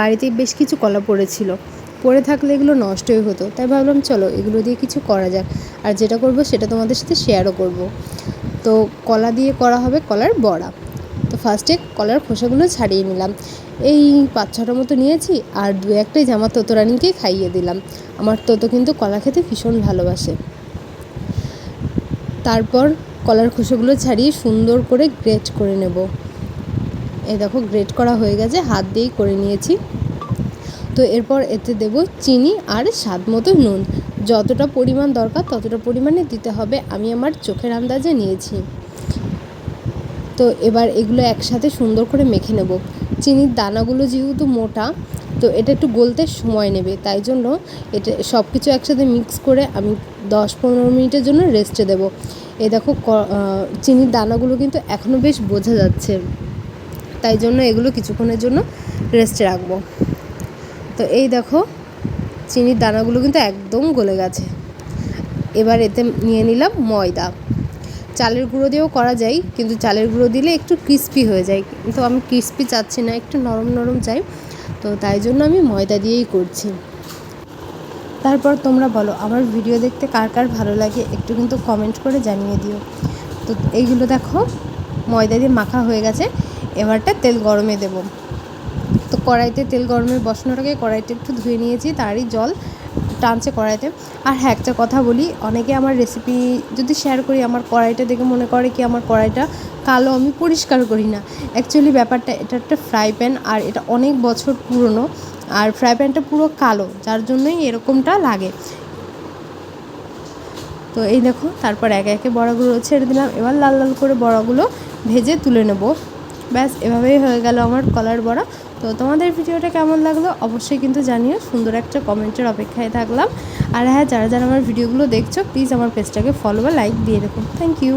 বাড়িতে বেশ কিছু কলা পড়েছিল। পড়ে থাকলে এগুলো নষ্টই হতো। তাই ভাবলাম, চলো, এগুলো দিয়ে কিছু করা যাক। আর যেটা করব সেটা তোমাদের সাথে শেয়ারও করব। তো কলা দিয়ে করা হবে কলার বড়া। তো ফার্স্টে কলার খোসাগুলো ছাড়িয়ে নিলাম। এই পাঁচ ছটা মতো নিয়েছি আর দু একটাই জামা তোতরানিকে খাইয়ে দিলাম। আমার তোতো কিন্তু কলা খেতে ভীষণ ভালোবাসে। তারপর কলার খোসাগুলো ছাড়িয়ে সুন্দর করে গ্রেট করে নেব। এই দেখো গ্রেট করা হয়ে গেছে, হাত দিয়েই করে নিয়েছি। তো এরপর এতে দেব চিনি আর স্বাদ মতো নুন। যতটা পরিমাণ দরকার ততটা পরিমাণে দিতে হবে, আমি আমার চোখের আন্দাজে নিয়েছি। তো এবার এগুলো একসাথে সুন্দর করে মেখে নেব। চিনির দানাগুলো যেহেতু মোটা, তো এটা একটু গলতে সময় নেবে। তাই জন্য এটা সব কিছু একসাথে মিক্স করে আমি দশ পনেরো মিনিটের জন্য রেস্টে দেবো। এই দেখো চিনির দানাগুলো কিন্তু এখনও বেশ বোঝা যাচ্ছে। তাই জন্য এগুলো কিছুক্ষণের জন্য রেস্টে রাখব। তো এই দেখো, চিনির দানাগুলো কিন্তু একদম গলে গেছে। এবার এতে নিয়ে নিলাম ময়দা। চালের গুঁড়ো দিয়েও করা যায়, কিন্তু চালের গুঁড়ো দিলে একটু ক্রিস্পি হয়ে যায়। কিন্তু আমি ক্রিস্পি চাচ্ছি না, একটু নরম নরম চাই। তো তাই জন্য আমি ময়দা দিয়েই করছি। তারপর তোমরা বলো, আমার ভিডিও দেখতে কার কার ভালো লাগে একটু কিন্তু কমেন্ট করে জানিয়ে দিও। তো এইগুলো দেখো, ময়দা দিয়ে মাখা হয়ে গেছে। এবারটা তেল গরমে দেব। তো কড়াইতে তেল গরমে বসানোর আগে কড়াইতে একটু ধুয়ে নিয়েছি, তারই জল টানছে কড়াইতে। আর হ্যাঁ একটা কথা বলি, অনেকে আমার রেসিপি যদি শেয়ার করি, আমার কড়াইটা দেখে মনে করে কি আমার কড়াইটা কালো, আমি পরিষ্কার করি না। অ্যাকচুয়ালি ব্যাপারটা, এটা একটা ফ্রাই প্যান আর এটা অনেক বছর পুরনো, আর ফ্রাই প্যানটা পুরো কালো, যার জন্যই এরকমটা লাগে। তো এই দেখো, তারপর একে একে বড়াগুলো ছেড়ে দিলাম, এবার লাল লাল করে বড়াগুলো ভেজে তুলে নেব। ব্যাস, এভাবেই হয়ে গেল আমার কলার বড়া। তো তোমাদের ভিডিওটা কেমন লাগল অবশ্যই কিন্তু জানিও, সুন্দর একটা কমেন্টের অপেক্ষায় থাকলাম। আর হ্যাঁ যারা যারা আমার ভিডিওগুলো দেখছ প্লিজ আমার পেজটাকে ফলো বা লাইক দিয়ে রেখো। Thank you